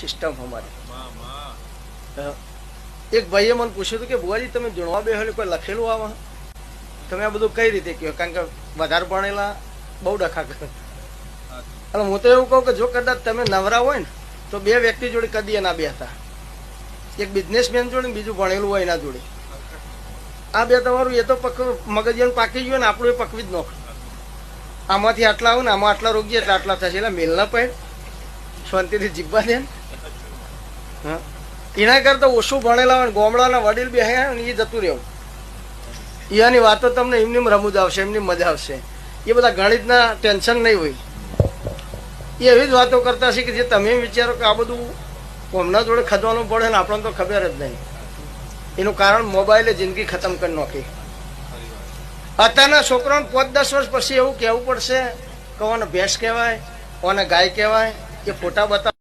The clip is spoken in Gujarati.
સિસ્ટમ અમારી. એક ભાઈએ મને પૂછ્યું હતું કે બુવાજી તમે જણવા બે કોઈ લખેલું આમાં તમે આ બધું કઈ રીતે કહો? કારણ કે વધારે ભણેલા બહુ ડખા કરે. અને હું તો એવું કહું કે જો કદાચ તમે નવરા હોય ને તો બે વ્યક્તિ જોડે કદી એના બે હતા. એક બિઝનેસમેન જોડે બીજું ભણેલું હોય એના જોડે. આ બે તમારું એ તો પક મગજિયાનું પાકી ગયું ને આપણું એ પકવી જ નોખ આમાંથી આટલા આવું ને આમાં આટલા રોગીએ એટલે આટલા થશે. એટલે મેલના પહેર પડે શાંતિથી જીવવા દે ને. એના કરતા ઓછું ભણેલા હોય ગોમડાના વડીલ બે ને એ જતું રહેવું. એની વાતો તમને એમની રમૂજ આવશે, એમની મજા આવશે. એ બધા ગણિતના ટેન્શન નહીં હોય. એ એવી જ વાતો કરતા છે કે જે તમે વિચારો કે આ બધું કોમના જોડે ખદવાનું પડે ને આપણને તો ખબર જ નહીં. એનું કારણ મોબાઈલે જિંદગી ખતમ કરી નાખી. અત્યારના છોકરાઓને પાંચ દસ વર્ષ પછી એવું કહેવું પડશે કે ઓને ભેંસ કહેવાય, ઓને ગાય કહેવાય, એ ફોટા બતાવ